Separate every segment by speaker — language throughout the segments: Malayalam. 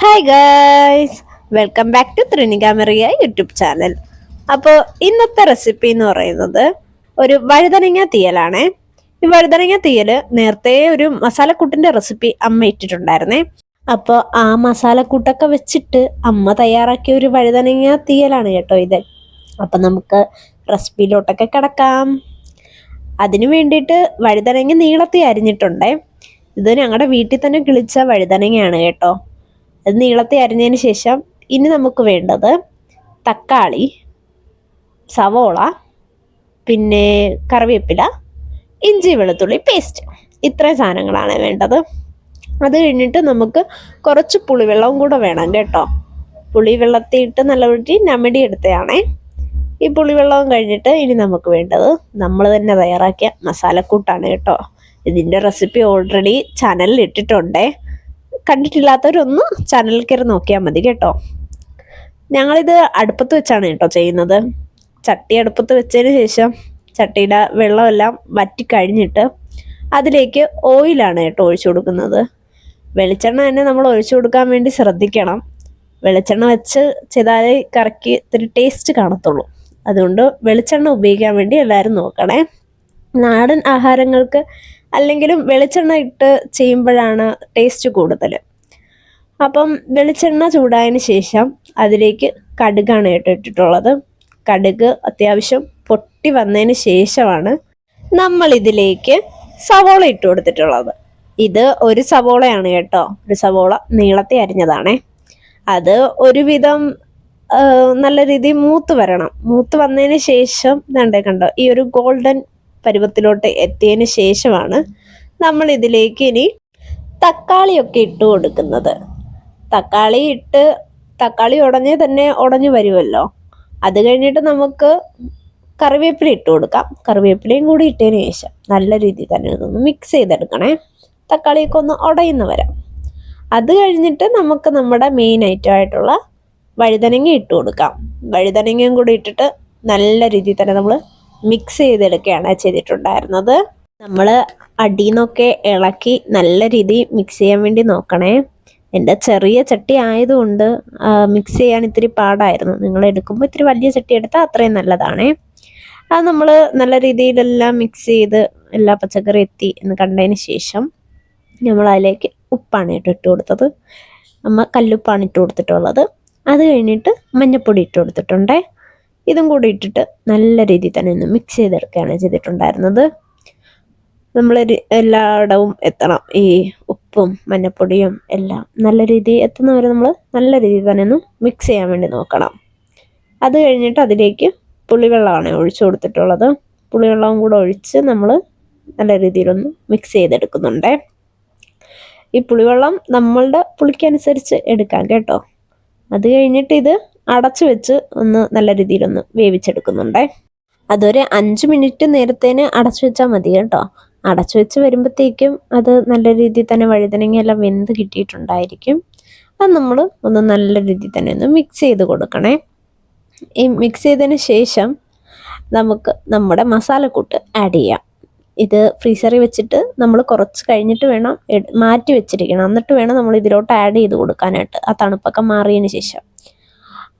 Speaker 1: Hi guys welcome back to ത്രിനികാമറിയ YouTube channel അപ്പോൾ ഇന്നത്തെ റെസിപ്പി എന്ന് പറയുന്നത് ഒരു വഴുതനങ്ങ തീയലാണേ. ഈ വഴുതനങ്ങ തീയൽ നേരത്തെ ഒരു മസാലക്കൂട്ടിന്റെ റെസിപ്പി അമ്മ ഇട്ടിട്ടുണ്ടായിരുന്നേ. അപ്പോൾ ആ മസാലക്കൂട്ടൊക്കെ വെച്ചിട്ട് അമ്മ തയ്യാറാക്കിയ ഒരു വഴുതനങ്ങ തീയലാണ് കേട്ടോ ഇത്. അപ്പം നമുക്ക് റെസിപ്പിയിലോട്ടൊക്കെ കിടക്കാം. അതിനു വേണ്ടിയിട്ട് വഴുതനങ്ങ നീളത്തി അരിഞ്ഞിട്ടുണ്ടേ. ഇത് ഞങ്ങളുടെ വീട്ടിൽ തന്നെ കിളിച്ച വഴുതനങ്ങയാണ് കേട്ടോ. അത് നീളത്തെ അരിഞ്ഞതിന് ശേഷം ഇനി നമുക്ക് വേണ്ടത് തക്കാളി സവോള പിന്നെ കറിവേപ്പില ഇഞ്ചി വെളുത്തുള്ളി പേസ്റ്റ് ഇത്രയും സാധനങ്ങളാണ് വേണ്ടത്. അത് കഴിഞ്ഞിട്ട് നമുക്ക് കുറച്ച് പുളിവെള്ളവും കൂടെ വേണം കേട്ടോ. പുളിവെള്ളത്തിൽ ഇട്ട് നല്ലവട്ടി നമടി എടുത്തതാണേ. ഈ പുളിവെള്ളവും കഴിഞ്ഞിട്ട് ഇനി നമുക്ക് വേണ്ടത് നമ്മൾ തന്നെ തയ്യാറാക്കിയ മസാലക്കൂട്ടാണ് കേട്ടോ. ഇതിന്റെ റെസിപ്പി ഓൾറെഡി ചാനലിൽ ഇട്ടിട്ടുണ്ടേ. കണ്ടിട്ടില്ലാത്തവരൊന്ന് ചാനലിൽ കയറി നോക്കിയാൽ മതി കേട്ടോ. ഞങ്ങളിത് അടുപ്പത്ത് വെച്ചാണ് കേട്ടോ ചെയ്യുന്നത്. ചട്ടി അടുപ്പത്ത് വെച്ചതിന് ശേഷം ചട്ടിയുടെ വെള്ളമെല്ലാം വറ്റി കഴിഞ്ഞിട്ട് അതിലേക്ക് ഓയിലാണ് കേട്ടോ ഒഴിച്ചു കൊടുക്കുന്നത്. വെളിച്ചെണ്ണ തന്നെ നമ്മൾ ഒഴിച്ചു കൊടുക്കാൻ വേണ്ടി ശ്രദ്ധിക്കണം. വെളിച്ചെണ്ണ വെച്ച് ചെയ്താലേ കറക്കി ഇത്തിരി ടേസ്റ്റ് കാണത്തുള്ളൂ. അതുകൊണ്ട് വെളിച്ചെണ്ണ ഉപയോഗിക്കാൻ വേണ്ടി എല്ലാവരും നോക്കണേ. നാടൻ ആഹാരങ്ങൾക്ക് അല്ലെങ്കിലും വെളിച്ചെണ്ണ ഇട്ട് ചെയ്യുമ്പോഴാണ് ടേസ്റ്റ് കൂടുതൽ അപ്പം വെളിച്ചെണ്ണ ചൂടായതിന് ശേഷം അതിലേക്ക് കടുകാണ് ഇട്ടിട്ടുള്ളത്. കടുക് അത്യാവശ്യം പൊട്ടി വന്നതിന് ശേഷമാണ് നമ്മൾ ഇതിലേക്ക് സവോള ഇട്ട് കൊടുത്തിട്ടുള്ളത്. ഇത് ഒരു സവോളയാണ് കേട്ടോ. ഒരു സവോള നീളത്തെ അരിഞ്ഞതാണേ. അത് ഒരുവിധം നല്ല രീതിയിൽ മൂത്ത് വരണം. മൂത്ത് വന്നതിന് ശേഷം കണ്ടോ ഈ ഒരു ഗോൾഡൻ പരുവത്തിലോട്ട് എത്തിയതിന് ശേഷമാണ് നമ്മൾ ഇതിലേക്ക് ഇനി തക്കാളിയൊക്കെ ഇട്ട് കൊടുക്കുന്നത്. തക്കാളി ഇട്ട് തക്കാളി ഉടഞ്ഞേ തന്നെ ഉടഞ്ഞു വരുമല്ലോ. അത് കഴിഞ്ഞിട്ട് നമുക്ക് കറിവേപ്പില ഇട്ട് കൊടുക്കാം. കറിവേപ്പിലയും കൂടി ഇട്ടതിന് ശേഷം നല്ല രീതിയിൽ തന്നെ ഇതൊന്ന് മിക്സ് ചെയ്തെടുക്കണേ. തക്കാളിയൊക്കെ ഒന്ന് ഉടയുന്ന വരാം. അത് കഴിഞ്ഞിട്ട് നമുക്ക് നമ്മുടെ മെയിൻ ഐറ്റം ആയിട്ടുള്ള വഴുതനങ്ങ ഇട്ട് കൊടുക്കാം. വഴുതനങ്ങയും കൂടി ഇട്ടിട്ട് നല്ല രീതിയിൽ തന്നെ നമ്മൾ മിക്സ് ചെയ്തെടുക്കുകയാണ് ചെയ്തിട്ടുണ്ടായിരുന്നത്. നമ്മൾ അടിന്നൊക്കെ ഇളക്കി നല്ല രീതിയിൽ മിക്സ് ചെയ്യാൻ വേണ്ടി നോക്കണേ. എന്റെ ചെറിയ ചട്ടി ആയതുകൊണ്ട് മിക്സ് ചെയ്യാൻ ഇത്തിരി പാടായിരുന്നു. നിങ്ങൾ എടുക്കുമ്പോൾ ഇത്തിരി വലിയ ചട്ടി എടുത്താൽ അത്രയും നല്ലതാണേ. അത് നമ്മൾ നല്ല രീതിയിലെല്ലാം മിക്സ് ചെയ്ത് എല്ലാ പച്ചക്കറി എത്തി എന്ന് കണ്ടതിന് ശേഷം നമ്മൾ അതിലേക്ക് ഉപ്പാണ് ഇട്ട് ഇട്ട് കൊടുത്തത്. അമ്മ കല്ലുപ്പാണ് ഇട്ട് കൊടുത്തിട്ടുള്ളത്. അത് കഴിഞ്ഞിട്ട് മഞ്ഞൾപ്പൊടി ഇട്ട് കൊടുത്തിട്ടുണ്ടേ. ഇതും കൂടി ഇട്ടിട്ട് നല്ല രീതിയിൽ തന്നെ ഒന്ന് മിക്സ് ചെയ്തെടുക്കുകയാണ് ചെയ്തിട്ടുണ്ടായിരുന്നത്. നമ്മൾ എല്ലായിടവും എത്തണം. ഈ ഉപ്പും മഞ്ഞപ്പൊടിയും എല്ലാം നല്ല രീതിയിൽ എത്തുന്നവരെ നമ്മൾ നല്ല രീതിയിൽ തന്നെ ഒന്ന് മിക്സ് ചെയ്യാൻ വേണ്ടി നോക്കണം. അത് കഴിഞ്ഞിട്ട് അതിലേക്ക് പുളിവെള്ളമാണ് ഒഴിച്ചു കൊടുത്തിട്ടുള്ളത്. പുളിവെള്ളവും കൂടെ ഒഴിച്ച് നമ്മൾ നല്ല രീതിയിലൊന്ന് മിക്സ് ചെയ്തെടുക്കുന്നുണ്ടേ. ഈ പുളിവെള്ളം നമ്മളുടെ പുളിക്കനുസരിച്ച് എടുക്കാം കേട്ടോ. അത് കഴിഞ്ഞിട്ട് ഇത് അടച്ചു വെച്ച് ഒന്ന് നല്ല രീതിയിലൊന്ന് വേവിച്ചെടുക്കുന്നുണ്ടേ. അതൊരു അഞ്ച് മിനിറ്റ് നേരത്തേന് അടച്ചു വെച്ചാൽ മതി കേട്ടോ. അടച്ചു വെച്ച് വരുമ്പോഴത്തേക്കും അത് നല്ല രീതിയിൽ തന്നെ വഴുതനങ്ങയെല്ലാം വെന്ത് കിട്ടിയിട്ടുണ്ടായിരിക്കും. അത് നമ്മൾ ഒന്ന് നല്ല രീതിയിൽ തന്നെ ഒന്ന് മിക്സ് ചെയ്ത് കൊടുക്കണേ. ഈ മിക്സ് ചെയ്തതിന് ശേഷം നമുക്ക് നമ്മുടെ മസാലക്കൂട്ട് ആഡ് ചെയ്യാം. ഇത് ഫ്രീസറിൽ വെച്ചിട്ട് നമ്മൾ കുറച്ച് കഴിഞ്ഞിട്ട് വേണം മാറ്റി വെച്ചിരിക്കണം. എന്നിട്ട് വേണം നമ്മൾ ഇതിലോട്ട് ആഡ് ചെയ്ത് കൊടുക്കാനായിട്ട്. ആ തണുപ്പൊക്കെ മാറിയതിന് ശേഷം.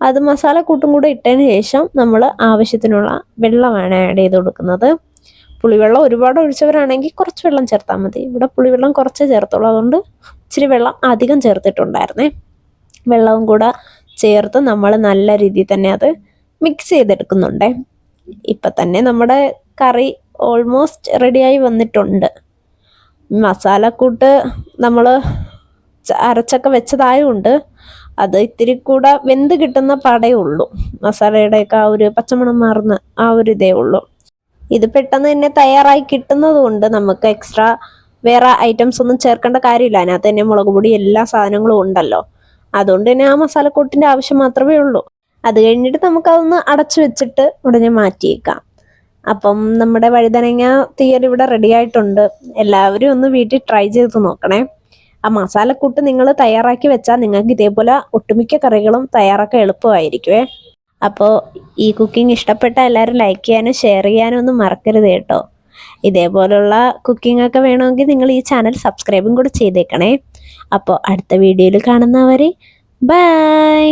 Speaker 1: അത് മസാല കൂട്ടും കൂടെ ഇട്ടതിന് ശേഷം നമ്മൾ ആവശ്യത്തിനുള്ള വെള്ളമാണ് ആഡ് ചെയ്ത് കൊടുക്കുന്നത്. പുളിവെള്ളം ഒരുപാട് ഒഴിച്ചവരാണെങ്കിൽ കുറച്ച് വെള്ളം ചേർത്താൽ മതി. ഇവിടെ പുളിവെള്ളം കുറച്ച് ചേർത്തുള്ളൂ. അതുകൊണ്ട് ഇച്ചിരി വെള്ളം അധികം ചേർത്തിട്ടുണ്ടായിരുന്നേ. വെള്ളവും കൂടെ ചേർത്ത് നമ്മൾ നല്ല രീതിയിൽ തന്നെ അത് മിക്സ് ചെയ്തെടുക്കുന്നുണ്ടേ. ഇപ്പം തന്നെ നമ്മുടെ കറി ഓൾമോസ്റ്റ് റെഡിയായി വന്നിട്ടുണ്ട്. മസാലക്കൂട്ട് നമ്മൾ അരച്ചൊക്കെ വെച്ചതായതുകൊണ്ട് അത് ഇത്തിരി കൂടെ വെന്ത് കിട്ടുന്ന പടയേ ഉള്ളൂ. മസാലയുടെയൊക്കെ ആ ഒരു പച്ചമണം മാറുന്ന ആ ഒരു ഇതേ ഉള്ളൂ. ഇത് പെട്ടെന്ന് തന്നെ തയ്യാറായി കിട്ടുന്നത് കൊണ്ട് നമുക്ക് എക്സ്ട്രാ വേറെ ഐറ്റംസ് ഒന്നും ചേർക്കേണ്ട കാര്യമില്ല. അതിനകത്ത് തന്നെ മുളക് പൊടി എല്ലാ സാധനങ്ങളും ഉണ്ടല്ലോ. അതുകൊണ്ട് തന്നെ ആ മസാലക്കൂട്ടിന്റെ ആവശ്യം മാത്രമേ ഉള്ളൂ. അത് കഴിഞ്ഞിട്ട് നമുക്കതൊന്ന് അടച്ചു വെച്ചിട്ട് ഉടനെ മാറ്റിയേക്കാം. അപ്പം നമ്മുടെ വഴുതനങ്ങ തീയൽ ഇവിടെ റെഡി ആയിട്ടുണ്ട്. എല്ലാവരും ഒന്ന് വീട്ടിൽ ട്രൈ ചെയ്ത് നോക്കണേ. ആ മസാലക്കൂട്ട് നിങ്ങൾ തയ്യാറാക്കി വെച്ചാൽ നിങ്ങൾക്ക് ഇതേപോലെ ഒട്ടുമിക്ക കറികളും തയ്യാറാക്കാൻ എളുപ്പമായിരിക്കുമേ അപ്പോൾ ഈ കുക്കിംഗ് ഇഷ്ടപ്പെട്ട എല്ലാവരും ലൈക്ക് ചെയ്യാനും ഷെയർ ചെയ്യാനും ഒന്നും മറക്കരുത് കേട്ടോ. ഇതേപോലുള്ള കുക്കിംഗ് ഒക്കെ വേണമെങ്കിൽ നിങ്ങൾ ഈ ചാനൽ സബ്സ്ക്രൈബും കൂടി ചെയ്തേക്കണേ. അപ്പോൾ അടുത്ത വീഡിയോയിൽ കാണുന്നവരെ ബൈ